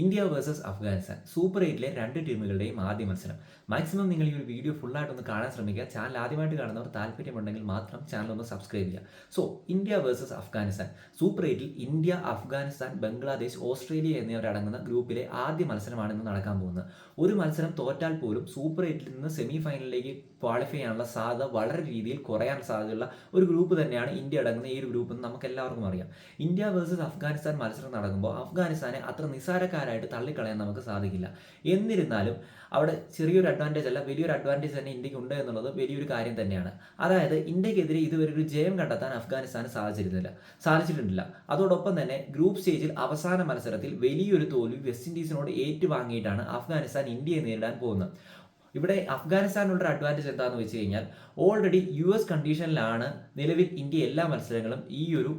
India versus Afghanistan. Super എയ്റ്റിലെ രണ്ട് ടീമുകളുടെയും ആദ്യ മത്സരം. മാക്സിമം നിങ്ങൾ ഈ ഒരു വീഡിയോ ഫുള്ളായിട്ടൊന്ന് കാണാൻ ശ്രമിക്കുക. ചാനൽ ആദ്യമായിട്ട് കാണുന്നവർ താല്പര്യമുണ്ടെങ്കിൽ മാത്രം ചാനൽ ഒന്ന് സബ്സ്ക്രൈബ് ചെയ്യുക. So India versus Afghanistan. Super എയ്റ്റിൽ India Afghanistan Bangladesh Australia എന്നിവരടങ്ങുന്ന ഗ്രൂപ്പിലെ ആദ്യ മത്സരമാണ് ഇന്ന് നടക്കാൻ പോകുന്നത്. ഒരു മത്സരം തോറ്റാൽ പോലും സൂപ്പർ എയ്റ്റിൽ നിന്ന് സെമി ഫൈനലിലേക്ക് ക്വാളിഫൈ ചെയ്യാനുള്ള സാധ്യത വളരെ രീതിയിൽ കുറയാൻ സാധ്യതയുള്ള ഒരു ഗ്രൂപ്പ് തന്നെയാണ് ഇന്ത്യ അടങ്ങുന്ന ഈ ഒരു ഗ്രൂപ്പ് എന്ന് നമുക്ക് എല്ലാവർക്കും അറിയാം. ഇന്ത്യ വേഴ്സസ് അഫ്ഗാനിസ്ഥാൻ മത്സരം നടക്കുമ്പോൾ അഫ്ഗാനിസ്ഥാനെ അത്ര നിസ്സാരക്കാരായിട്ട് തള്ളിക്കളയാൻ നമുക്ക് സാധിക്കില്ല. എന്നിരുന്നാലും അവിടെ ചെറിയൊരു അഡ്വാന്റേജ് അല്ല വലിയൊരു അഡ്വാന്റേജ് തന്നെ ഇന്ത്യയ്ക്ക് ഉണ്ട് എന്നുള്ളത് വലിയൊരു കാര്യം തന്നെയാണ്. അതായത് ഇന്ത്യക്കെതിരെ ഇതുവരെ ഒരു ജയം കണ്ടെത്താൻ അഫ്ഗാനിസ്ഥാന് സാധിച്ചിരുന്നില്ല. സാധിച്ചിട്ടുണ്ടില്ല. അതോടൊപ്പം തന്നെ ഗ്രൂപ്പ് സ്റ്റേജിൽ അവസാന മത്സരത്തിൽ വലിയൊരു തോൽവി വെസ്റ്റ് ഇൻഡീസിനോട് ഏറ്റുവാങ്ങിയിട്ടാണ് അഫ്ഗാനിസ്ഥാൻ ഇന്ത്യയെ നേരിടാൻ പോകുന്നത്. ഇവിടെ അഫ്ഗാനിസ്ഥാനുള്ള ഒരു അഡ്വാന്റേജ് എന്താണെന്ന് വെച്ച് കഴിഞ്ഞാൽ ഓൾറെഡി യു എസ് കണ്ടീഷനിലാണ് നിലവിൽ ഇന്ത്യ എല്ലാ മത്സരങ്ങളും ഈ ഒരു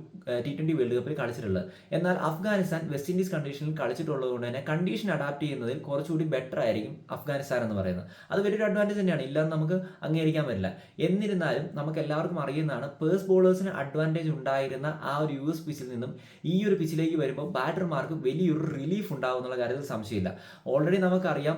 ടി ട്വന്റി വേൾഡ് കപ്പിൽ കളിച്ചിട്ടുള്ളത്. എന്നാൽ അഫ്ഗാനിസ്ഥാൻ വെസ്റ്റ് ഇൻഡീസ് കണ്ടീഷനിൽ കളിച്ചിട്ടുള്ളത് കൊണ്ട് തന്നെ കണ്ടീഷൻ അഡാപ്റ്റ് ചെയ്യുന്നതിൽ കുറച്ചുകൂടി ബെറ്റർ ആയിരിക്കും അഫ്ഗാനിസ്ഥാൻ എന്ന് പറയുന്നത്. അത് വലിയൊരു അഡ്വാന്റേജ് തന്നെയാണ്. ഇല്ലാന്ന് നമുക്ക് അംഗീകരിക്കാൻ പറ്റില്ല. എന്നിരുന്നാലും നമുക്ക് എല്ലാവർക്കും അറിയുന്നതാണ് പേഴ്സ് ബോളേഴ്സിന് അഡ്വാന്റേജ് ഉണ്ടായിരുന്ന ആ ഒരു യു എസ് പിച്ചിൽ നിന്നും ഈ ഒരു പിച്ചിലേക്ക് വരുമ്പോൾ ബാറ്റർമാർക്ക് വലിയൊരു റിലീഫ് ഉണ്ടാവും കാര്യത്തിൽ സംശയമില്ല. ഓൾറെഡി നമുക്കറിയാം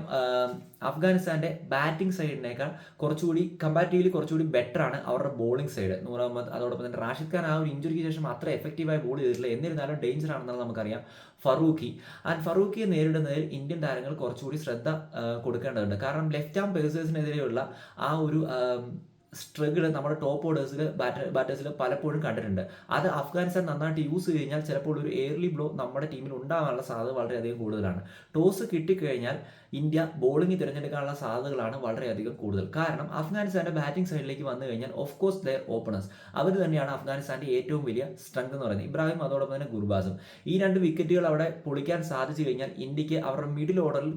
അഫ്ഗാനിസ്ഥാന്റെ ബാറ്റിംഗ് സൈഡിനേക്കാൾ കുറച്ചുകൂടി കമ്പാരിറ്റീവ്ലി കുറച്ചുകൂടി ബെറ്റർ ആണ് അവരുടെ ബോളിംഗ് സൈഡ് നൂറാമത് അതോടൊപ്പം തന്നെ റാഷിദ് ഖാൻ ആ ഒരു ഇഞ്ചുറിക്ക് ശേഷം അത്ര എഫക്റ്റീവായി ബോൾ ചെയ്തിട്ടില്ല. എന്നിരുന്നാലും ഡേഞ്ചർ ആണെന്നാണ് നമുക്കറിയാം ഫറൂഖി. ആൻഡ് ഫറൂഖിയെ നേരിടുന്നതിൽ ഇന്ത്യൻ താരങ്ങൾ കുറച്ചുകൂടി ശ്രദ്ധ കൊടുക്കേണ്ടതുണ്ട്. കാരണം ലെഫ്റ്റ് ആം പേഴ്സേഴ്സിനെതിരെയുള്ള ആ ഒരു സ്ട്രഗിൾ നമ്മുടെ ടോപ്പ് ഓർഡേഴ്സിൽ ബാറ്റർ ബാറ്റേഴ്സിൽ പലപ്പോഴും കണ്ടിട്ടുണ്ട്. അത് അഫ്ഗാനിസ്ഥാൻ നന്നായിട്ട് യൂസ് ചെയ്ത് കഴിഞ്ഞാൽ ചിലപ്പോൾ ഒരു എയർലി ബ്ലോ നമ്മുടെ ടീമിൽ ഉണ്ടാകാനുള്ള സാധ്യത വളരെയധികം കൂടുതലാണ്. ടോസ് കിട്ടിക്കഴിഞ്ഞാൽ ഇന്ത്യ ബോളിംഗ് തിരഞ്ഞെടുക്കാനുള്ള സാധ്യതകളാണ് വളരെയധികം കൂടുതൽ. കാരണം അഫ്ഗാനിസ്ഥാന്റെ ബാറ്റിംഗ് സൈഡിലേക്ക് വന്നു കഴിഞ്ഞാൽ ഓഫ് കോഴ്സ് ദയർ ഓപ്പണേഴ്സ് അവർ തന്നെയാണ് അഫ്ഗാനിസ്ഥാന്റെ ഏറ്റവും വലിയ സ്ട്രെങ്ത് എന്ന് പറയുന്നത്. ഇബ്രാഹിം അതോടൊപ്പം തന്നെ ഗുർബാസും. ഈ രണ്ട് വിക്കറ്റുകൾ അവിടെ പൊളിക്കാൻ സാധിച്ചു കഴിഞ്ഞാൽ ഇന്ത്യയ്ക്ക് അവരുടെ മിഡിൽ ഓർഡറിൽ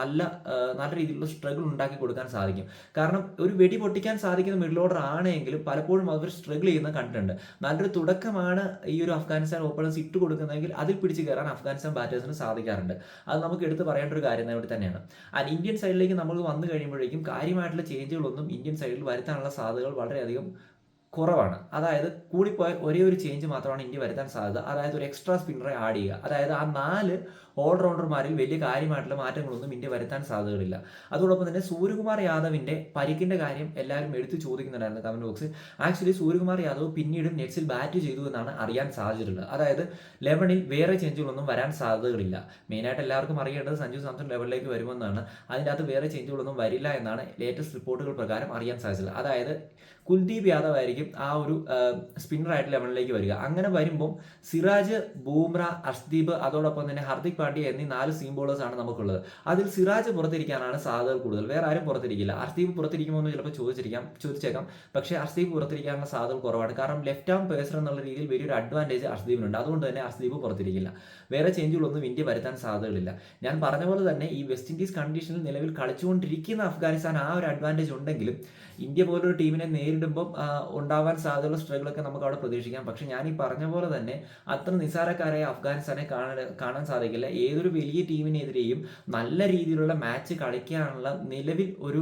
നല്ല നല്ല രീതിയിലുള്ള സ്ട്രഗിൾ ഉണ്ടാക്കി കൊടുക്കാൻ സാധിക്കും. കാരണം ഒരു വെടി പൊട്ടിക്കാൻ സാധിക്കുന്ന മിഡിൽ ഓർഡർ ആണെങ്കിലും പലപ്പോഴും അവർ സ്ട്രഗിൾ ചെയ്യുന്ന കണ്ടിട്ടുണ്ട്. നല്ലൊരു തുടക്കമാണ് ഈ ഒരു അഫ്ഗാനിസ്ഥാൻ ഓപ്പണേഴ്സ് ഇട്ട് കൊടുക്കുന്നതെങ്കിൽ അതിൽ പിടിച്ച് കയറാൻ അഫ്ഗാനിസ്ഥാൻ ബാറ്റേഴ്സിന് സാധിക്കാറുണ്ട്. അത് നമുക്ക് എടുത്ത് പറയേണ്ട ഒരു കാര്യം ഇവിടെ തന്നെയാണ്. ആൻഡ് ഇന്ത്യൻ സൈഡിലേക്ക് നമ്മൾ വന്നു കഴിയുമ്പോഴേക്കും കാര്യമായിട്ടുള്ള ചേഞ്ചുകളൊന്നും ഇന്ത്യൻ സൈഡിൽ വരുത്താനുള്ള സാധ്യതകൾ വളരെയധികം കുറവാണ്. അതായത് കൂടിപ്പോയാൽ ഒരേ ഒരു ചേഞ്ച് മാത്രമാണ് ഇന്ത്യ വരുത്താൻ സാധ്യത. അതായത് ഒരു എക്സ്ട്രാ സ്പിന്നറെ ആഡ് ചെയ്യുക. അതായത് ആ നാല് ഓൾറൗണ്ടർമാരിൽ വലിയ കാര്യമായിട്ടുള്ള മാറ്റങ്ങളൊന്നും ഇന്ത്യ വരുത്താൻ സാധ്യതകളില്ല. അതോടൊപ്പം തന്നെ സൂര്യകുമാർ യാദവിന്റെ പരിക്കിന്റെ കാര്യം എല്ലാവരും എടുത്തു ചോദിക്കുന്നുണ്ടായിരുന്നു കമന്റ് ബോക്സിൽ ആക്ച്വലി സൂര്യകുമാർ യാദവ് പിന്നീടും നെറ്റ്സിൽ ബാറ്റ് ചെയ്തു എന്നാണ് അറിയാൻ സാധിച്ചിട്ടുള്ളത്. അതായത് ലെവനിൽ വേറെ ചേഞ്ചുകളൊന്നും വരാൻ സാധ്യതകളില്ല. മെയിനായിട്ട് എല്ലാവർക്കും അറിയേണ്ടത് സഞ്ജു സാംസൺ ലെവലിലേക്ക് വരുമെന്നാണ്. അതിന്റെ അകത്ത് വേറെ ചേഞ്ചുകളൊന്നും വരില്ല എന്നാണ് ലേറ്റസ്റ്റ് റിപ്പോർട്ടുകൾ പ്രകാരം അറിയാൻ സാധിച്ചത്. അതായത് കുൽദീപ് യാദവ് ആയിരിക്കും ആ ഒരു സ്പിന്നറായിട്ട് ലെവനിലേക്ക് വരിക. അങ്ങനെ വരുമ്പോൾ സിറാജ് ബൂംറ അർഷ്ദീപ് അതോടൊപ്പം തന്നെ ഹർദിക് പാണ്ഡ്യ എന്നീ നാല് സീം ബോളേഴ്സ് ആണ് നമുക്കുള്ളത്. അതിൽ സിറാജ് പുറത്തിരിക്കാനാണ് സാധ്യതകൾ കൂടുതൽ. വേറെ ആരും പുറത്തിരിക്കില്ല. അർഷ്ദീപ് പുറത്തിരിക്കുമോ എന്ന് ചിലപ്പോൾ ചോദിച്ചിരിക്കാം ചോദിച്ചേക്കാം. പക്ഷേ അർഷ്ദീപ് പുറത്തിരിക്കാനുള്ള സാധ്യതകൾ കുറവാണ്. കാരണം ലെഫ്റ്റ് ആം പേസർ എന്നുള്ള രീതിയിൽ വലിയൊരു അഡ്വാന്റേജ് അർഷ്ദീപിനുണ്ട്. അതുകൊണ്ട് തന്നെ അർഷ്ദീപ് പുറത്തിരിക്കില്ല. വേറെ ചേഞ്ചുകളൊന്നും ഇന്ത്യ വരുത്താൻ സാധ്യതകളില്ല. ഞാൻ പറഞ്ഞ പോലെ തന്നെ ഈ വെസ്റ്റ് ഇൻഡീസ് കണ്ടീഷനിൽ നിലവിൽ കളിച്ചുകൊണ്ടിരിക്കുന്ന അഫ്ഗാനിസ്ഥാൻ ആ ഒരു അഡ്വാന്റേജ് ഉണ്ടെങ്കിലും ഇന്ത്യ പോലൊരു ടീമിനെ നേരിടുമ്പോൾ ഉണ്ടാവാൻ സാധ്യതയുള്ള സ്ട്രഗിളൊക്കെ നമുക്ക് അവിടെ പ്രതീക്ഷിക്കാം. പക്ഷെ ഞാൻ ഈ പറഞ്ഞ പോലെ തന്നെ അത്ര നിസാരക്കാരായ അഫ്ഗാനിസ്ഥാനെ കാണാൻ കാണാൻ സാധിക്കില്ല. ഏതൊരു വലിയ ടീമിനെതിരെയും നല്ല രീതിയിലുള്ള മാച്ച് കളിക്കാനുള്ള നിലവിൽ ഒരു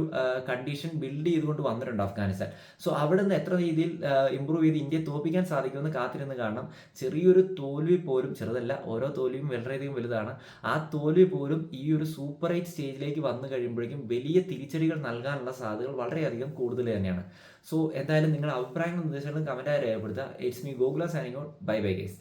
കണ്ടീഷൻ ബിൽഡ് ചെയ്തുകൊണ്ട് വന്നിട്ടുണ്ട് അഫ്ഗാനിസ്ഥാൻ. സോ അവിടെ നിന്ന് എത്ര രീതിയിൽ ഇമ്പ്രൂവ് ചെയ്ത് ഇന്ത്യയെ തോപ്പിക്കാൻ സാധിക്കുമെന്ന് കാത്തിരുന്ന് കാണണം. ചെറിയൊരു തോൽവി പോലും ചെറുതല്ല ഓരോ തോൽവിയും വളരെയധികം വലുതാണ്. ആ തോൽവി പോലും ഈ ഒരു സൂപ്പർ എയ്റ്റ് സ്റ്റേജിലേക്ക് വന്നു കഴിയുമ്പോഴേക്കും വലിയ തിരിച്ചടികൾ നൽകാനുള്ള സാധ്യതകൾ വളരെയധികം കൂടുതൽ തന്നെയാണ്. സോ എന്തായാലും നിങ്ങളുടെ അഭിപ്രായങ്ങളും നിർദ്ദേശങ്ങളും കമന്റായി രേഖപ്പെടുത്തുക. It's me Gokula signing out bye bye guys